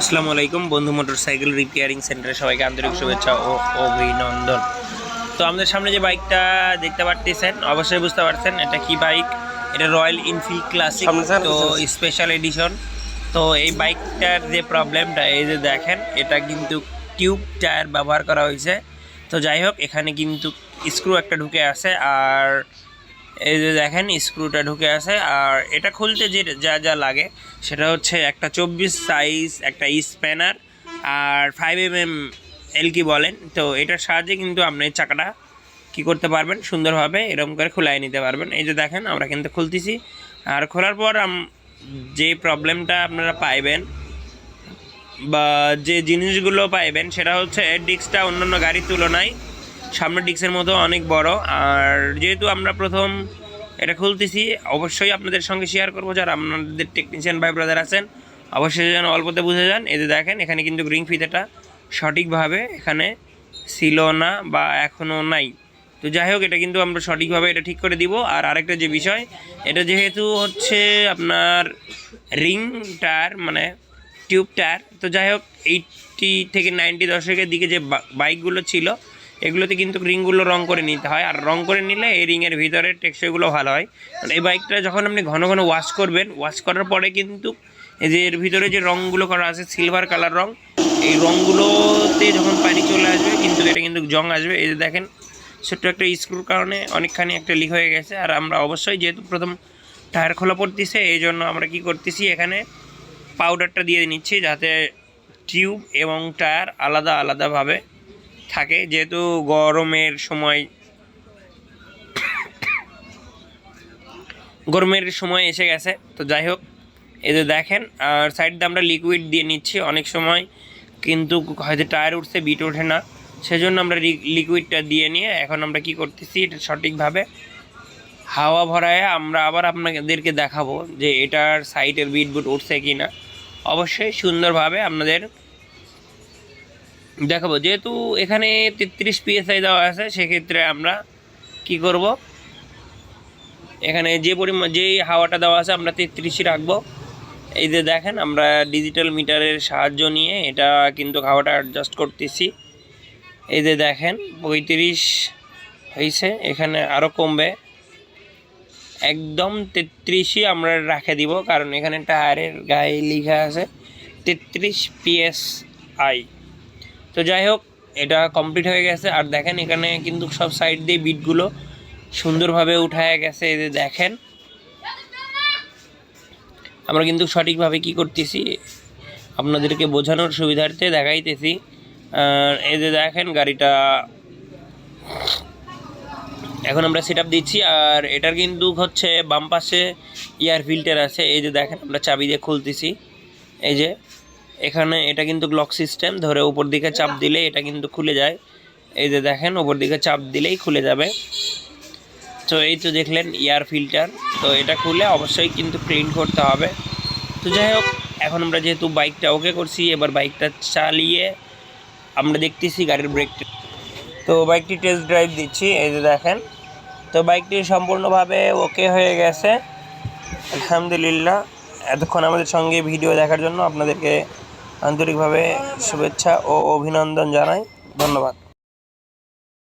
আসসালামু আলাইকুম বন্ধু মোটরসাইকেল রিপেয়ারিং সেন্টারে সবাইকে আন্তরিক শুভেচ্ছা ও অভিনন্দন। তো আমাদের সামনে যে বাইকটা দেখতে পারতেছেন অবশ্যই বুঝতে পারছেন এটা কি বাইক? এটা রয়্যাল ইনফিল্ড ক্লাসিক তো স্পেশাল এডিশন তো এই বাইকটার যে প্রবলেমটা এই যে দেখেন এটা কিন্তু টিউব টায়ার ব্যবহার করা হয়েছে। তো যাই হোক এখানে কিন্তু স্ক্রু একটা ঢুকে আছে আর এই যে দেখেন স্ক্রুটা ঢুকে আছে। আর এটা খুলতে যে যা যা লাগে, সেটা হচ্ছে একটা চব্বিশ সাইজ একটা স্প্যানার আর ফাইভ এম এম এলকি বলেন। তো এটার সাহায্যে কিন্তু আপনি চাকাটা কী করতে পারবেন? সুন্দরভাবে এরকম করে খোলাই নিতে পারবেন। এই যে দেখেন, আমরা কিন্তু খুলতেছি। আর খোলার পর যে প্রবলেমটা আপনারা পাইবেন বা যে জিনিসগুলো পাইবেন, সেটা হচ্ছে ডিস্কটা অন্যান্য গাড়ির তুলনায় সামনের ডিস্কের মতো অনেক বড়। আর যেহেতু আমরা প্রথম এটা খুলতেছি, অবশ্যই আপনাদের সঙ্গে শেয়ার করব যারা আপনাদের টেকনিশিয়ান ভাই ব্রাদার আছেন। অবশ্যই যেন অল্পতে বুঝে যান। এতে দেখেন, এখানে কিন্তু রিং ফিতেটা সঠিকভাবে এখানে ছিল না বা এখনও নাই। তো যাই হোক, এটা কিন্তু আমরা সঠিকভাবে এটা ঠিক করে দিব। আর আরেকটা যে বিষয়, এটা যেহেতু হচ্ছে আপনার রিং টায়ার মানে টিউব টায়ার তো যাই হোক এইটটি থেকে নাইনটি দশকের দিকে যে বাইকগুলো ছিল এগুলোতে কিন্তু রিংগুলো রং করে নিতে হয়। আর রং করে নিলে এই রিংয়ের ভিতরের টেক্সচারগুলো ভালো হয়। এই বাইকটা যখন আপনি ঘন ঘন ওয়াশ করবেন ওয়াশ করার পরে কিন্তু এই যে এর ভিতরে যে রঙগুলো করা আছে সিলভার কালার রং, এই রঙগুলোতে যখন পানি চলে আসবে, কিন্তু এটা কিন্তু জং আসবে। এই যে দেখেন, ছোট্ট একটা স্ক্রুর কারণে অনেকখানি একটা লিক হয়ে গেছে। আর আমরা অবশ্যই যেহেতু প্রথম টায়ার খোলা পড়তেছে, এই জন্য আমরা কি করতেছি, এখানে পাউডারটা দিয়ে নিচ্ছি যাতে টিউব এবং টায়ার আলাদা আলাদাভাবে থাকে, যেহেতু গরমের সময় গরমের সময় এসে গেছে। তো যাই হোক যে দেখেন, আর সাইড দিয়ে আমরা লিকুইড দিয়ে নিচ্ছি অনেক সময়, কিন্তু হয়তো টায়ার উঠছে বিট ওঠে না। সেজন্য আমরা লিকুইডটা দিয়ে নিয়ে এখন আমরা কি করতেছি, এটা সঠিকভাবে হাওয়া ভরায় আমরা আবার আপনাদেরকে দেখাবো যে এটার সাইডের বিট বুট উঠছে কি না অবশ্যই সুন্দরভাবে আপনাদের দেখাবো। যেহেতু এখানে তেত্রিশ পিএসআই দেওয়া আছে, সেক্ষেত্রে আমরা কি করব? এখানে যে পরিমাণ যেই হাওয়াটা দেওয়া আছে, আমরা তেত্রিশই রাখব। এই যে দেখেন, আমরা ডিজিটাল মিটারের সাহায্য নিয়ে এটা কিন্তু হাওয়াটা অ্যাডজাস্ট করতেছি। এই যে দেখেন, পঁয়ত্রিশ হয়েছে, এখানে আরও কমবে। একদম তেত্রিশই আমরা রাখে দিব, কারণ এখানে টায়ারের গায়ে লেখা আছে, তেত্রিশ পিএস আই তো যাই হোক এটা কমপ্লিট হয়ে গেছে। আর দেখেন, এখানে কিন্তু সব সাইড দিয়ে বিটগুলো সুন্দরভাবে উঠায় গেছে। যে দেখেন, আমরা কিন্তু সঠিকভাবে কি করতেছি? আপনাদেরকে বোঝানোর সুবিধার্থে দেখাইতেছি। যে দেখেন, গাড়িটা। এখন আমরা সেট দিচ্ছি। আর এটার কিন্তু হচ্ছে বাম পাশে এয়ার ফিল্টার আছে। এই যে দেখেন, আমরা চাবি দিয়ে খুলতেছি। এই যে এখানে এটা কিন্তু লক সিস্টেম ধরে উপর দিকে চাপ দিলে এটা কিন্তু খুলে যায়। এই যে দেখেন, উপর দিকে চাপ দিলেই খুলে যাবে। তো এই তো দেখলেন এয়ার ফিল্টার তো এটা খুলে অবশ্যই কিন্তু প্রিন্ট করতে হবে। তো যাই হোক, এখন আমরা যেহেতু বাইকটা ওকে করছি, এবার বাইকটা চালিয়ে আমরা দেখতেছি গাড়ির ব্রেকটা তো বাইকটি টেস্ট ড্রাইভ দিচ্ছি, এই যে দেখেন। তো বাইকটি সম্পূর্ণভাবে ওকে হয়ে গেছে। আলহামদুলিল্লাহ। এতক্ষণ আমাদের সঙ্গে ভিডিও দেখার জন্য আপনাদেরকে আন্তরিকভাবে শুভেচ্ছা ও অভিনন্দন জানাই। ধন্যবাদ।